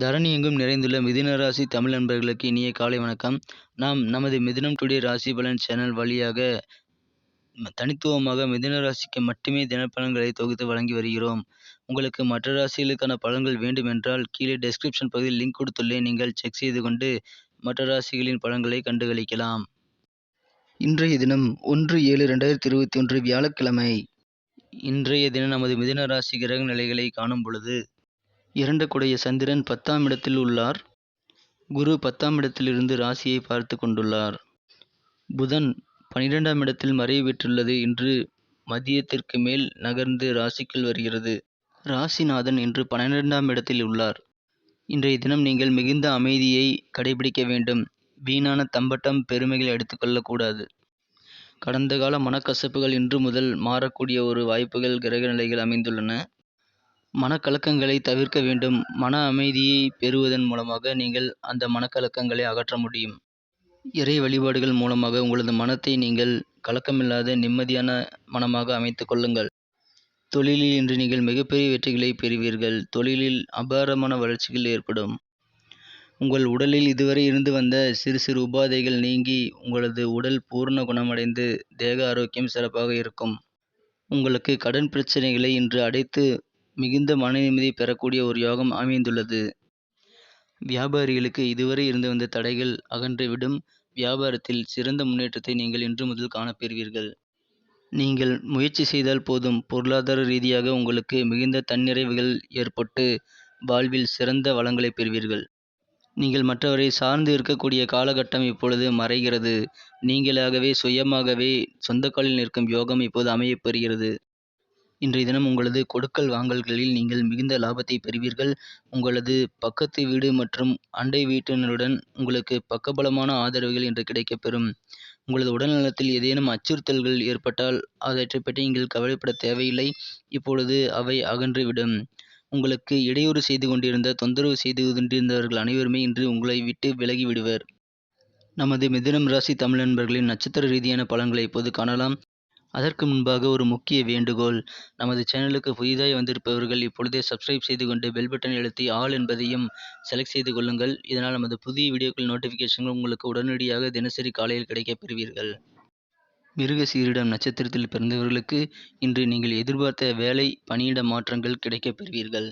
தரணி எங்கும் நிறைந்துள்ள மிதுன ராசி தமிழ் நண்பர்களுக்கு இனிய காலை வணக்கம். நாம் நமது மிதுனம் டுடே ராசி பலன் சேனல் வழியாக தனித்துவமாக மிதுன ராசிக்கு மட்டுமே தினப்பலன்களை தொகுத்து வழங்கி வருகிறோம். உங்களுக்கு மற்ற ராசிகளுக்கான பலன்கள் வேண்டுமென்றால் கீழே டெஸ்கிரிப்ஷன் பகுதியில் லிங்க் கொடுத்துள்ளேன். நீங்கள் செக் செய்து கொண்டு மற்ற ராசிகளின் பலன்களை கண்டுகளிக்கலாம். இன்றைய தினம் ஒன்று ஏழு ரெண்டாயிரத்தி இருபத்தி ஒன்று வியாழக்கிழமை. இன்றைய தினம் நமது மிதுன ராசி கிரக நிலைகளை காணும் பொழுது இரண்டு குடைய சந்திரன் பத்தாம் இடத்தில் உள்ளார். குரு பத்தாம் இடத்திலிருந்து ராசியை பார்த்து கொண்டுள்ளார். புதன் பனிரெண்டாம் இடத்தில் மறைவு பெற்றுள்ளது இன்று மதியத்திற்கு மேல் நகர்ந்து ராசிக்குள் வருகிறது. ராசிநாதன் இன்று பன்னிரெண்டாம் இடத்தில் உள்ளார். இன்றைய தினம் நீங்கள் மிகுந்த அமைதியை கடைபிடிக்க வேண்டும். வீணான தம்பட்டம் பெருமைகளை எடுத்துக்கொள்ளக்கூடாது கடந்த கால மனக்கசப்புகள் இன்று முதல் மாறக்கூடிய ஒரு வாய்ப்புகள் கிரக நிலைகள் அமைந்துள்ளன. மனக்கலக்கங்களை தவிர்க்க வேண்டும். மன அமைதியை பெறுவதன் மூலமாக நீங்கள் அந்த மனக்கலக்கங்களை அகற்ற முடியும். இறை வழிபாடுகள் மூலமாக உங்களது மனத்தை நீங்கள் கலக்கமில்லாத நிம்மதியான மனமாக அமைத்து கொள்ளுங்கள். தொழிலில் இன்று நீங்கள் மிகப்பெரிய வெற்றிகளை பெறுவீர்கள். தொழிலில் அபாரமான வளர்ச்சிகள் ஏற்படும். உங்கள் உடலில் இதுவரை இருந்து வந்த சிறு சிறு உபாதைகள் நீங்கி உங்களது உடல் பூர்ண குணமடைந்து தேக ஆரோக்கியம் சிறப்பாக இருக்கும். உங்களுக்கு கடன் பிரச்சனைகளை இன்று அடைத்து மிகுந்த மனநிம்மதி பெறக்கூடிய ஒரு யோகம் அமைந்துள்ளது. வியாபாரிகளுக்கு இதுவரை இருந்து வந்த தடைகள் அகன்றுவிடும். வியாபாரத்தில் சிறந்த முன்னேற்றத்தை நீங்கள் இன்று முதல் காணப்பெறுவீர்கள். நீங்கள் முயற்சி செய்தால் போதும். பொருளாதார ரீதியாக உங்களுக்கு மிகுந்த தன்னிறைவுகள் ஏற்பட்டு வாழ்வில் சிறந்த வளங்களை பெறுவீர்கள். நீங்கள் மற்றவரை சார்ந்து இருக்கக்கூடிய காலகட்டம் இப்பொழுது மறைகிறது. நீங்களாகவே சுயமாகவே சொந்த காலில் நிற்கும் யோகம் இப்போது அமையப் பெறுகிறது. இன்றைய தினம் உங்களது கொடுக்கல் வாங்கல்களில் நீங்கள் மிகுந்த லாபத்தை பெறுவீர்கள். உங்களது பக்கத்து வீடு மற்றும் அண்டை வீட்டினருடன் உங்களுக்கு பக்கபலமான ஆதரவுகள் இன்று கிடைக்கப்பெறும். உங்களது உடல்நலத்தில் ஏதேனும் அச்சுறுத்தல்கள் ஏற்பட்டால் அவற்றை பற்றி நீங்கள் கவலைப்பட தேவையில்லை. இப்பொழுது அவை அகன்றுவிடும். உங்களுக்கு இடையூறு செய்து கொண்டிருந்த தொந்தரவு செய்து கொண்டிருந்தவர்கள் அனைவருமே இன்று உங்களை விட்டு விலகி விடுவர் நமது மிதுனம் ராசி தமிழ் நண்பர்களின் நட்சத்திர ரீதியான பலன்களை இப்போது காணலாம். அதற்கு முன்பாக ஒரு முக்கிய வேண்டுகோள். நமது சேனலுக்கு புதிதாய் வந்திருப்பவர்கள் இப்பொழுதே சப்ஸ்கிரைப் செய்து கொண்டு பெல் பட்டன் அழுத்தி ஆல் என்பதையும் செலக்ட் செய்து கொள்ளுங்கள். இதனால் நமது புதிய வீடியோக்கள் நோட்டிஃபிகேஷன்கள் உங்களுக்கு உடனடியாக தினசரி காலையில் கிடைக்கப் பெறுவீர்கள். மிருக சீரிடம் நட்சத்திரத்தில் பிறந்தவர்களுக்கு இன்று நீங்கள் எதிர்பார்த்த வேலை பணியிட மாற்றங்கள் கிடைக்கப் பெறுவீர்கள்.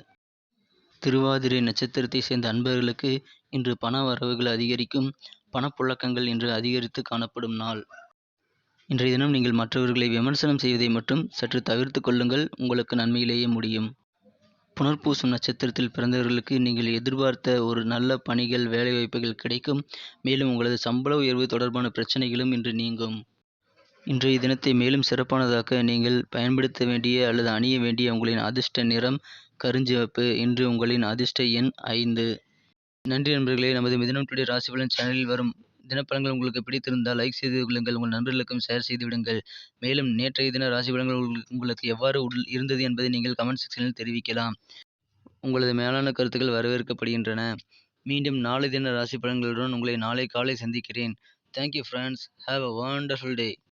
திருவாதிரை நட்சத்திரத்தை சேர்ந்த அன்பர்களுக்கு இன்று பண வரவுகள் அதிகரிக்கும் பணப்புழக்கங்கள் இன்று அதிகரித்து காணப்படும் நாள். இன்றைய தினம் நீங்கள் மற்றவர்களை விமர்சனம் செய்வதை மட்டும் சற்று தவிர்த்து கொள்ளுங்கள் உங்களுக்கு நன்மையிலேயே முடியும். புனர்பூசம் நட்சத்திரத்தில் பிறந்தவர்களுக்கு நீங்கள் எதிர்பார்த்த ஒரு நல்ல பணிகள் வேலைவாய்ப்புகள் கிடைக்கும். மேலும் உங்களது சம்பள உயர்வு தொடர்பான பிரச்சனைகளும் இன்று நீங்கும். இன்றைய தினத்தை மேலும் சிறப்பானதாக்க நீங்கள் பயன்படுத்த வேண்டிய அல்லது அணிய வேண்டிய உங்களின் அதிர்ஷ்ட நிறம் கருஞ்சிவப்பு. இன்று உங்களின் அதிர்ஷ்ட எண் ஐந்து. நன்றி நண்பர்களே நமது மிதனம் டுடே ராசிபலன் சேனலில் வரும் தினப்பலன்கள் உங்களுக்கு பிடித்திருந்தால் லைக் செய்து கொள்ளுங்கள். உங்கள் நண்பர்களுக்கும் ஷேர் செய்து விடுங்கள். மேலும் நேற்றைய தின ராசி பலன்கள் உங்களுக்கு- உங்களுக்கு எவ்வாறு உள் இருந்தது என்பதை நீங்கள் கமெண்ட் செக்ஷனில் தெரிவிக்கலாம். உங்களது மேலான கருத்துக்கள் வரவேற்கப்படுகின்றன. மீண்டும் நாளை தின ராசி பலன்களுடன் உங்களை நாளை காலை சந்திக்கிறேன். Thank you friends have a wonderful day